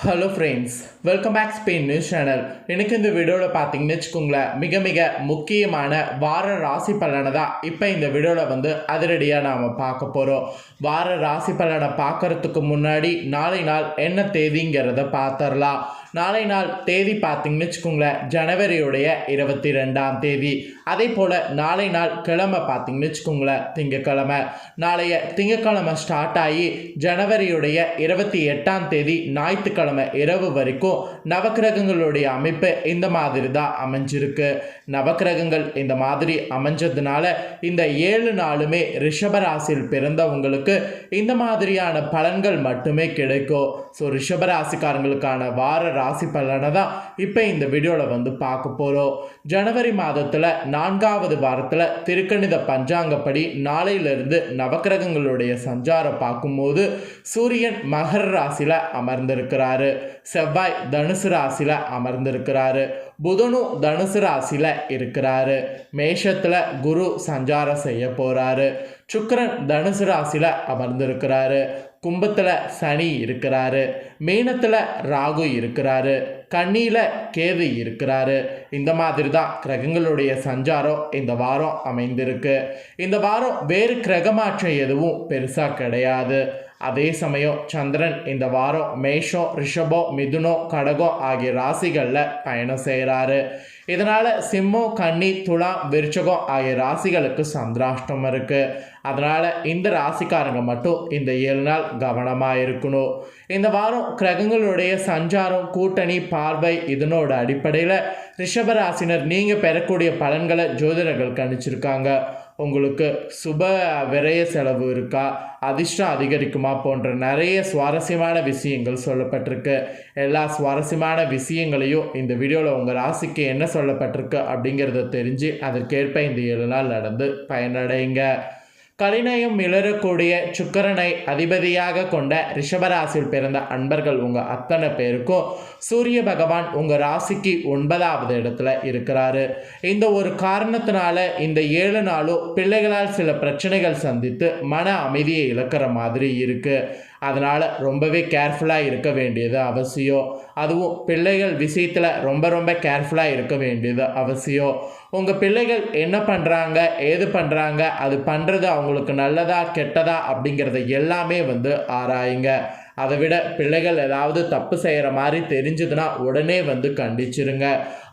Hello friends welcome back Spain news channel எனக்கு இந்த வீடியோவில் பார்த்தீங்கன்னு வச்சுக்கோங்களேன் மிக மிக முக்கியமான வார ராசி பலனை தான் இப்போ இந்த வீடியோவில் வந்து அதிரடியாக நாம் பார்க்க போகிறோம் வார ராசி பலனை பார்க்கறதுக்கு முன்னாடி நாளை நாள் என்ன தேதிங்கிறத பார்த்துடலாம் நாளை நாள் தேதி பார்த்தீங்கன்னு வச்சுக்கோங்களேன் ஜனவரியுடைய இருபத்தி ரெண்டாம் தேதி. அதே போல் நாளை நாள் கிழமை பார்த்தீங்கன்னு வச்சுக்கோங்களேன் திங்கக்கிழமை. நாளைய திங்கக்கிழமை ஸ்டார்ட் ஆகி ஜனவரியுடைய இருபத்தி எட்டாம் தேதி ஞாயிற்றுக்கிழமை இரவு வரைக்கும் நவக்கிரகங்களுடைய அமைப்பு இந்த மாதிரி தான் அமைஞ்சிருக்கு. நவக்கிரகங்கள் இந்த மாதிரி அமைஞ்சதுனால இந்த ஏழு நாளுமே ரிஷபராசியில் பிறந்தவங்களுக்கு இந்த மாதிரியான பலன்கள் மட்டுமே கிடைக்கும். ஸோ ரிஷபராசிக்காரங்களுக்கான வார ராசி பலனை தான் இப்போ இந்த வீடியோவில் வந்து பார்க்க போகிறோம் ஜனவரி மாதத்தில் நான்காவது வாரத்தில் திருக்கணித பஞ்சாங்கப்படி நாளையிலிருந்து நவக்கிரகங்களுடைய சஞ்சாரம் பார்க்கும்போது சூரியன் மகர ராசியில் அமர்ந்திருக்கிறாரு. செவ்வாய் தனுசு ராசியில் அமர்ந்திருக்கிறாரு. புதனும் தனுசு ராசியில் இருக்கிறாரு. மேஷத்தில் குரு சஞ்சாரம் செய்ய போகிறாரு சுக்கரன் தனுசு ராசியில் அமர்ந்திருக்கிறாரு. கும்பத்தில் சனி இருக்கிறாரு. மீனத்தில் ராகு இருக்கிறாரு. கண்ணியில் கேது இருக்கிறாரு. இந்த மாதிரி தான் கிரகங்களுடைய சஞ்சாரம் இந்த வாரம் அமைந்திருக்கு. இந்த வாரம் வேறு கிரகமாற்றம் எதுவும் பெருசாக கிடையாது. அதே சமயம் சந்திரன் இந்த வாரம் மேஷம் ரிஷபம் மிதுனோ கடகோ ஆகிய ராசிகளில் பயணம் செய்கிறாரு இதனால் சிம்மம் கன்னி துலாம் விருச்சகம் ஆகிய ராசிகளுக்கு சந்திராஷ்டம் இருக்குது அதனால் இந்த ராசிக்காரங்க மட்டும் இந்த ஏழு நாள் கவனமாக இருக்கணும். இந்த வாரம் கிரகங்களுடைய சஞ்சாரம் கூட்டணி பார்வை இதனோட அடிப்படையில் ரிஷபராசினர் நீங்கள் பெறக்கூடிய பலன்களை ஜோதிடர்கள் கணிச்சிருக்காங்க. உங்களுக்கு சுப விரய செலவு இருக்கா? அதிர்ஷ்டம் அதிகரிக்குமா? போன்ற நிறைய சுவாரஸ்யமான விஷயங்கள் சொல்லப்பட்டிருக்கு. எல்லா சுவாரஸ்யமான விஷயங்களையும் இந்த வீடியோவில் உங்கள் ராசிக்கு என்ன சொல்லப்பட்டிருக்கு அப்படிங்கிறத தெரிஞ்சு அதற்கேற்ப இந்த ஏழு நாள் நடந்து பயனடைங்க. கலிநயம் மிளறக்கூடிய சுக்கரனை அதிபதியாக கொண்ட ரிஷபராசியில் பிறந்த அன்பர்கள் உங்கள் அத்தனை பேருக்கும் சூரிய பகவான் உங்கள் ராசிக்கு ஒன்பதாவது இடத்துல இருக்கிறாரு. இந்த ஒரு காரணத்தினால இந்த ஏழு நாளும் பிள்ளைகளால் சில பிரச்சனைகள் சந்தித்து மன அமைதியை இழக்கிற மாதிரி இருக்குது அதனால் ரொம்பவே கேர்ஃபுல்லாக இருக்க வேண்டியது அவசியம். அதுவும் பிள்ளைகள் விஷயத்தில் ரொம்ப ரொம்ப கேர்ஃபுல்லாக இருக்க வேண்டியது அவசியம். உங்கள் பிள்ளைகள் என்ன பண்ணுறாங்க ஏது பண்ணுறாங்க அது பண்ணுறது அவங்களுக்கு நல்லதா கெட்டதா அப்படிங்கிறத எல்லாமே வந்து ஆராயுங்க. அதை விட பிள்ளைகள் ஏதாவது தப்பு செய்கிற மாதிரி தெரிஞ்சதுன்னா உடனே வந்து கண்டிச்சிருங்க.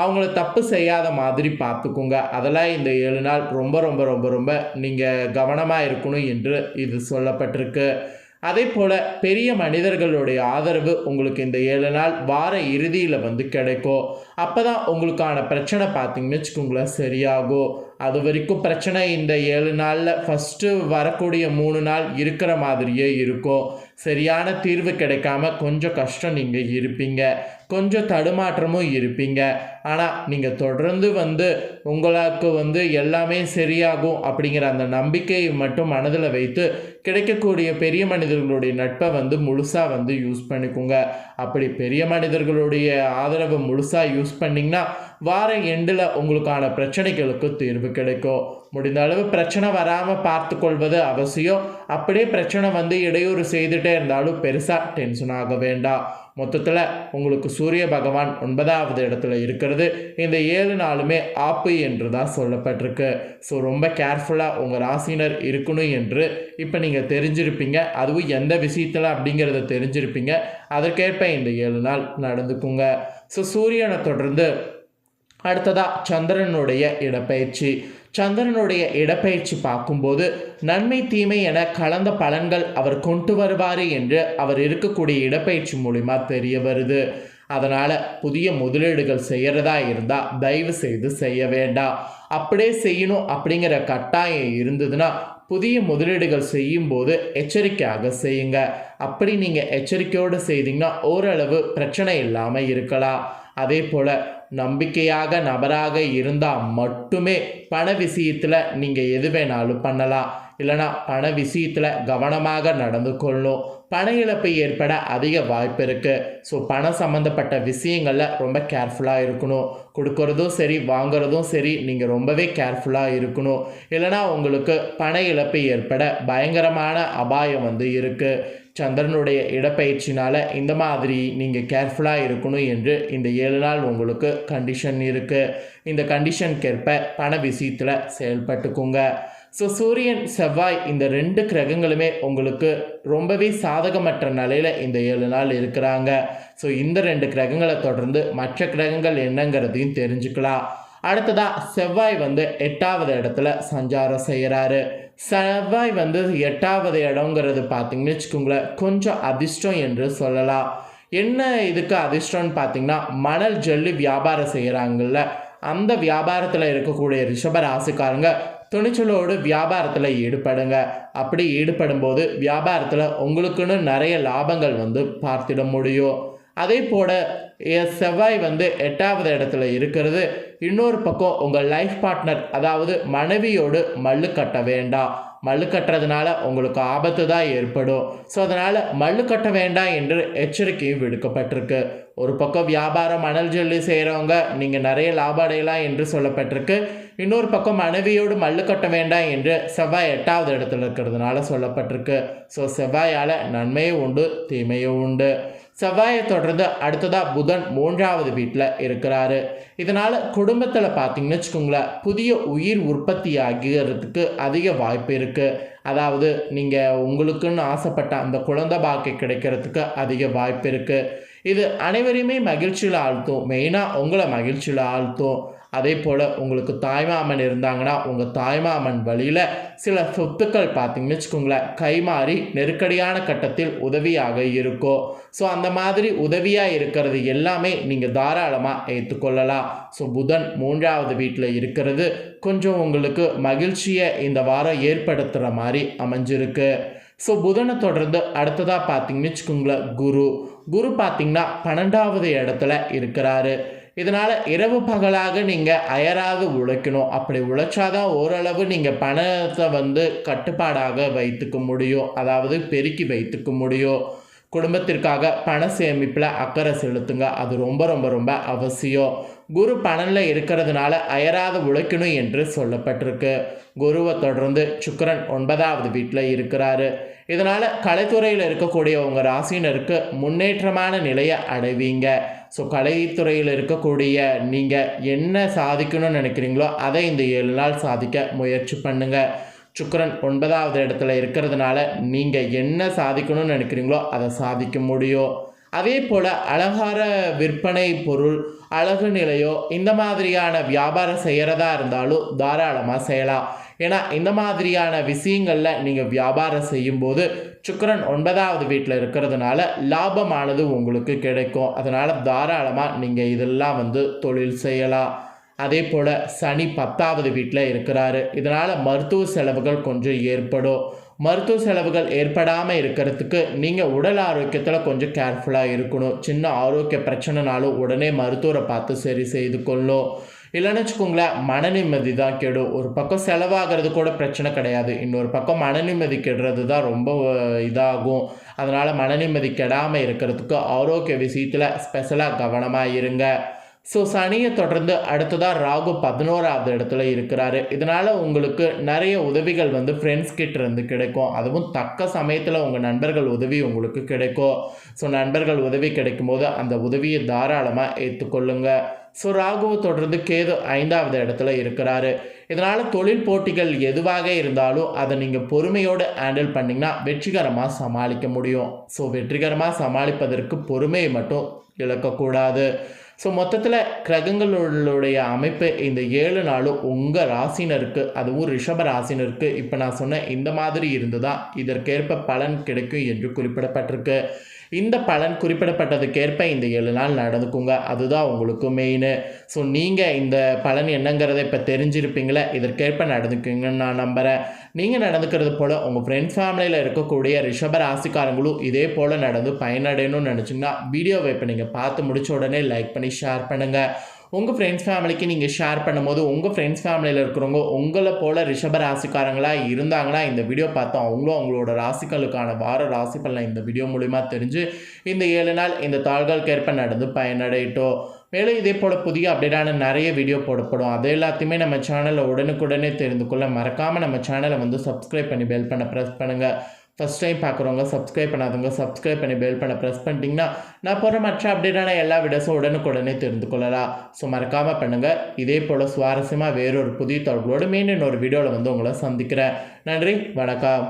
அவங்கள தப்பு செய்யாத மாதிரி பார்த்துக்குங்க. அதெல்லாம் இந்த ஏழு நாள் ரொம்ப ரொம்ப ரொம்ப ரொம்ப நீங்கள் கவனமாக இருக்கணும் என்று இது சொல்லப்பட்டிருக்கு. அதே போல் பெரிய மனிதர்களுடைய ஆதரவு உங்களுக்கு இந்த ஏழு நாள் வார இறுதியில் வந்து கிடைக்கும். அப்போ தான் உங்களுக்கான பிரச்சனை பார்த்தீங்கன்னு வச்சுக்கோங்களேன் சரியாகும். அது வரைக்கும் பிரச்சனை இந்த ஏழு நாளில் ஃபஸ்ட்டு வரக்கூடிய மூணு நாள் இருக்கிற மாதிரியே இருக்கும். சரியான தீர்வு கிடைக்காம கொஞ்சம் கஷ்டம் நீங்கள் இருப்பீங்க. கொஞ்சம் தடுமாற்றமும் இருப்பீங்க. ஆனால் நீங்கள் தொடர்ந்து வந்து உங்களுக்கு வந்து எல்லாமே சரியாகும் அப்படிங்கிற அந்த நம்பிக்கையை மட்டும் மனதில் வைத்து கிடைக்கக்கூடிய பெரிய மனிதர்களுடைய நட்பை வந்து முழுசாக வந்து யூஸ் பண்ணிக்கோங்க. அப்படி பெரிய மனிதர்களுடைய ஆதரவை முழுசாக யூஸ் பண்ணிங்கன்னா வார எண்டில் உங்களுக்கான பிரச்சனைகளுக்கு தீர்வு கிடைக்கும். முடிந்த அளவு பிரச்சனை வராமல் பார்த்து கொள்வது அவசியம். அப்படியே பிரச்சனை வந்து இடையூறு செய்துட்டே இருந்தாலும் பெருசாக டென்ஷன் ஆக வேண்டாம். மொத்தத்தில் உங்களுக்கு சூரிய பகவான் ஒன்பதாவது இடத்துல இருக்கிறது. இந்த ஏழு நாளுமே ஆப்பு என்று தான் சொல்லப்பட்டிருக்கு. ஸோ ரொம்ப கேர்ஃபுல்லாக உங்கள் ராசினர் இருக்கணும் என்று இப்போ நீங்கள் தெரிஞ்சிருப்பீங்க. அதுவும் எந்த விஷயத்தில் அப்படிங்கிறத தெரிஞ்சிருப்பீங்க. அதற்கேற்ப இந்த ஏழு நாள் நடந்துக்குங்க. ஸோ சூரியனை தொடர்ந்து அடுத்ததாக சந்திரனுடைய இடப்பெயர்ச்சி. சந்திரனுடைய இடப்பெயர்ச்சி பார்க்கும்போது நன்மை தீமை என கலந்த பலன்கள் அவர் கொண்டு வருவார் என்று அவர் இருக்கக்கூடிய இடப்பெயர்ச்சி மூலிமா தெரிய வருது. அதனால் புதிய முதலீடுகள் செய்கிறதா இருந்தால் தயவு செய்து செய்ய வேண்டாம். அப்படியே செய்யணும் அப்படிங்கிற கட்டாயம் இருந்ததுன்னா புதிய முதலீடுகள் செய்யும்போது எச்சரிக்கையாக செய்யுங்க. அப்படி நீங்கள் எச்சரிக்கையோடு செய்தீங்கன்னா ஓரளவு பிரச்சனை இல்லாமல் இருக்கலாம். அதே போல் நம்பிக்கையாக நபராக இருந்தால் மட்டுமே பண விஷயத்தில் நீங்கள் எது வேணாலும் பண்ணலாம். இல்லைனா பண விஷயத்தில் கவனமாக நடந்து கொள்ளணும். பண இழப்பு ஏற்பட அதிக வாய்ப்பு இருக்குது ஸோ பணம் சம்மந்தப்பட்ட விஷயங்களில் ரொம்ப கேர்ஃபுல்லாக இருக்கணும். கொடுக்கறதும் சரி வாங்குறதும் சரி நீங்கள் ரொம்பவே கேர்ஃபுல்லாக இருக்கணும். இல்லைனா உங்களுக்கு பண இழப்பு ஏற்பட பயங்கரமான அபாயம் வந்து இருக்குது சந்திரனுடைய இடப்பயிற்சினால் இந்த மாதிரி நீங்கள் கேர்ஃபுல்லாக இருக்கணும் என்று இந்த ஏழு நாள் உங்களுக்கு கண்டிஷன் இருக்குது இந்த கண்டிஷனுக்கேற்ப பண விஷயத்தில் செயல்பட்டுக்குங்க. ஸோ சூரியன் செவ்வாய் இந்த ரெண்டு கிரகங்களுமே உங்களுக்கு ரொம்பவே சாதகமற்ற நிலையில் இந்த ஏழு நாள் இருக்கிறாங்க. ஸோ இந்த ரெண்டு கிரகங்களை தொடர்ந்து மற்ற கிரகங்கள் என்னங்கிறதையும் தெரிஞ்சுக்கலாம். அடுத்ததாக செவ்வாய் வந்து எட்டாவது இடத்துல சஞ்சாரம் செய்கிறாரு செவ்வாய் வந்து எட்டாவது இடங்கிறது பார்த்தீங்கன்னு வச்சுக்கோங்களேன் கொஞ்சம் அதிர்ஷ்டம் என்று சொல்லலாம். என்ன இதுக்கு அதிர்ஷ்டம்னு பார்த்தீங்கன்னா மணல் ஜல்லி வியாபாரம் செய்கிறாங்கல்ல அந்த வியாபாரத்தில் இருக்கக்கூடிய ரிஷப ராசிக்காரங்க துணிச்சலோடு வியாபாரத்தில் ஈடுபடுங்க. அப்படி ஈடுபடும் போது வியாபாரத்தில் உங்களுக்குன்னு நிறைய லாபங்கள் வந்து பார்த்திட முடியும். அதே போல் செவ்வாய் வந்து எட்டாவது இடத்துல இருக்கிறது. இன்னொரு பக்கம் உங்கள் லைஃப் பார்ட்னர் அதாவது மனைவியோடு மல்லு கட்ட வேண்டாம். மல்லு கட்டுறதுனால உங்களுக்கு ஆபத்து தான் ஏற்படும். ஸோ அதனால் மல்லு கட்ட வேண்டாம் என்று எச்சரிக்கையும் விடுக்கப்பட்டிருக்கு. ஒரு பக்கம் வியாபாரம் மணல் ஜல்லி செய்கிறவங்க நீங்கள் நிறைய லாபம் அடையலாம் என்று சொல்லப்பட்டிருக்கு. இன்னொரு பக்கம் மனைவியோடு மல்லு கட்ட வேண்டாம் என்று செவ்வாய் எட்டாவது இடத்துல இருக்கிறதுனால சொல்லப்பட்டிருக்கு. ஸோ செவ்வாயால் நன்மையும் உண்டு தீமையும் உண்டு. செவ்வாயை தொடர்ந்து அடுத்ததாக புதன் மூன்றாவது வீட்டில் இருக்கிறாரு. இதனால் குடும்பத்தில் பார்த்தீங்கன்னு வச்சுக்கோங்களேன் புதிய உயிர் உற்பத்தி ஆகிறதுக்கு அதிக வாய்ப்பு இருக்குது அதாவது நீங்கள் உங்களுக்குன்னு ஆசைப்பட்ட அந்த குழந்தை பாக்கி கிடைக்கிறதுக்கு அதிக வாய்ப்பு இருக்குது இது அனைவரையுமே மகிழ்ச்சியில் ஆழ்த்தும். மெயினாக உங்களை மகிழ்ச்சியில் ஆழ்த்தும். அதே போல் உங்களுக்கு தாய்மாமன் இருந்தாங்கன்னா உங்கள் தாய்மாமன் வழியில் சில சொத்துக்கள் பார்த்தீங்கன்னு வச்சுக்கோங்களேன் கைமாறி நெருக்கடியான கட்டத்தில் உதவியாக இருக்கும். ஸோ அந்த மாதிரி உதவியாக இருக்கிறது எல்லாமே நீங்கள் தாராளமாக ஏற்றுக்கொள்ளலாம் ஸோ புதன் மூன்றாவது வீட்டில் இருக்கிறது கொஞ்சம் உங்களுக்கு மகிழ்ச்சியை இந்த வாரம் ஏற்படுத்துகிற மாதிரி அமைஞ்சிருக்கு. ஸோ புதனை தொடர்ந்து அடுத்ததாக பார்த்தீங்கன்னு வச்சுக்கோங்களேன் குரு. குரு பார்த்திங்கன்னா பன்னெண்டாவது இடத்துல இருக்கிறாரு. இதனால் இரவு பகலாக நீங்கள் அயராது உழைக்கணும். அப்படி உழைச்சாதான் ஓரளவு நீங்கள் பணத்தை வந்து கட்டுப்பாடாக வைத்துக்க முடியும். அதாவது பெருக்கி வைத்துக்க முடியும். குடும்பத்திற்காக பண சேமிப்பில் அக்கறை செலுத்துங்க. அது ரொம்ப ரொம்ப ரொம்ப அவசியம். குரு பணனில் இருக்கிறதுனால அயராது உழைக்கணும் என்று சொல்லப்பட்டிருக்கு. குருவை தொடர்ந்து சுக்கரன் ஒன்பதாவது வீட்டில் இருக்கிறாரு. இதனால் கலைத்துறையில் இருக்கக்கூடிய உங்கள் ராசினருக்கு முன்னேற்றமான நிலையை அடைவீங்க. ஸோ கலைத்துறையில் இருக்கக்கூடிய நீங்கள் என்ன சாதிக்கணும்னு நினைக்கிறீங்களோ அதை இந்த ஏழு நாள் சாதிக்க முயற்சி பண்ணுங்கள் சுக்கரன் ஒன்பதாவது இடத்துல இருக்கிறதுனால நீங்கள் என்ன சாதிக்கணும்னு நினைக்கிறீங்களோ அதை சாதிக்க முடியும். அதே போல் அலங்கார விற்பனை பொருள் அழகு நிலையோ இந்த மாதிரியான வியாபாரம் செய்கிறதா இருந்தாலும் தாராளமாக செய்யலாம். ஏன்னா இந்த மாதிரியான விஷயங்களில் நீங்கள் வியாபாரம் செய்யும்போது சுக்கரன் ஒன்பதாவது வீட்டில் இருக்கிறதுனால லாபமானது உங்களுக்கு கிடைக்கும். அதனால் தாராளமாக நீங்கள் இதெல்லாம் வந்து தொழில் செய்யலாம். அதே போல் சனி பத்தாவது வீட்டில் இருக்கிறாரு. இதனால் மருத்துவ செலவுகள் கொஞ்சம் ஏற்படும். மருத்துவ செலவுகள் ஏற்படாமல் இருக்கிறதுக்கு நீங்கள் உடல் ஆரோக்கியத்தில் கொஞ்சம் கேர்ஃபுல்லாக இருக்கணும். சின்ன ஆரோக்கிய பிரச்சனைனாலும் உடனே மருத்துவரை பார்த்து சரி செய்து கொள்ளும். இல்லைன்னு வச்சுக்கோங்களேன் மன நிம்மதி தான் கெடும். ஒரு பக்கம் செலவாகிறது கூட பிரச்சனை கிடையாது. இன்னொரு பக்கம் மன நிம்மதி கெடுறது தான் ரொம்ப இதாகும். அதனால் மன நிம்மதி கெடாமல் இருக்கிறதுக்கு ஆரோக்கிய விஷயத்தில் ஸ்பெஷலாக கவனமாக இருங்க. ஸோ சனியை தொடர்ந்து அடுத்ததாக ராகு பதினோராவது இடத்துல இருக்கிறாரு. இதனால் உங்களுக்கு நிறைய உதவிகள் வந்து ஃப்ரெண்ட்ஸ் கிட்டேருந்து கிடைக்கும். அதுவும் தக்க சமயத்தில் உங்கள் நண்பர்கள் உதவி உங்களுக்கு கிடைக்கும். ஸோ நண்பர்கள் உதவி கிடைக்கும் போது அந்த உதவியை தாராளமாக ஏற்றுக்கொள்ளுங்கள் ஸோ ராகுவை தொடர்ந்து கேது ஐந்தாவது இடத்துல இருக்கிறாரு. இதனால் தொழில் போட்டிகள் எதுவாக இருந்தாலும் அதை நீங்கள் பொறுமையோடு ஹேண்டில் பண்ணிங்கன்னா வெற்றிகரமாக சமாளிக்க முடியும். ஸோ வெற்றிகரமாக சமாளிப்பதற்கு பொறுமையை மட்டும் இழக்கக்கூடாது. ஸோ மொத்தத்தில் கிரகங்களுடைய அமைப்பு இந்த ஏழு நாளும் உங்கள் ராசினருக்கு அதுவும் ரிஷப ராசினருக்கு இப்போ நான் சொன்ன இந்த மாதிரி இருந்து தான் இதற்கேற்ப பலன் கிடைக்கும் என்று குறிப்பிடப்பட்டிருக்கு. இந்த பலன் குறிப்பிடப்பட்டதுக்கேற்ப இந்த ஏழு நாள் நடந்துக்குங்க. அதுதான் உங்களுக்கு மெயின் ஸோ நீங்கள் இந்த பலன் என்னங்கிறத இப்போ தெரிஞ்சிருப்பீங்களே? இதற்கேற்ப நடந்துக்குங்கன்னு நான் நம்புகிறேன் நீங்கள் நடந்துக்கிறது போல் உங்கள் ஃப்ரெண்ட்ஸ் ஃபேமிலியில் இருக்கக்கூடிய ரிஷப ராசிக்காரங்களும் இதே போல் நடந்து பயனடையணும்னு நினச்சிங்கன்னா வீடியோவை இப்போ நீங்கள் பார்த்து முடிச்ச உடனே லைக் பண்ணி ஷேர் பண்ணுங்கள் உங்கள் ஃப்ரெண்ட்ஸ் ஃபேமிலிக்கு நீங்கள் ஷேர் பண்ணும்போது உங்கள் ஃப்ரெண்ட்ஸ் ஃபேமிலியில் இருக்கிறவங்க உங்களை போல் ரிஷப ராசிக்காரங்களாக இருந்தாங்களா? இந்த வீடியோ பார்த்தோம் அவங்களும் அவங்களோட ராசிகளுக்கான வார ராசி பலனை இந்த வீடியோ மூலிமா தெரிஞ்சு இந்த ஏழு நாள் இந்த தாள்களுக்கேற்ப நடந்து பயனடையட்டும். மேலும் இதே போல் புதிய அப்டேட்டான நிறைய வீடியோ போடப்படும். அது எல்லாத்தையுமே நம்ம சேனலில் உடனுக்குடனே தெரிந்து கொள்ள மறக்காமல் நம்ம சேனலை வந்து சப்ஸ்கிரைப் பண்ணி பெல் பண்ண ப்ரெஸ் பண்ணுங்கள் ஃபஸ்ட் டைம் பார்க்குறவங்க சப்ஸ்கிரைப் பண்ணாதவங்க சப்ஸ்கிரைப் பண்ணி பெல் பண்ண ப்ரெஸ் பண்ணிட்டீங்கன்னா நான் போகிற மற்ற அப்டேட்டான எல்லா வீடியோஸும் உடனுக்குடனே தெரிந்து கொள்ளலாம். ஸோ மறக்காமல் பண்ணுங்கள் இதே போல் சுவாரஸ்யமாக வேறொரு புதிய தொடர்களோடு மீண்டும் இன்னொரு வீடியோவில் வந்து உங்களை சந்திக்கிறேன். நன்றி வணக்கம்.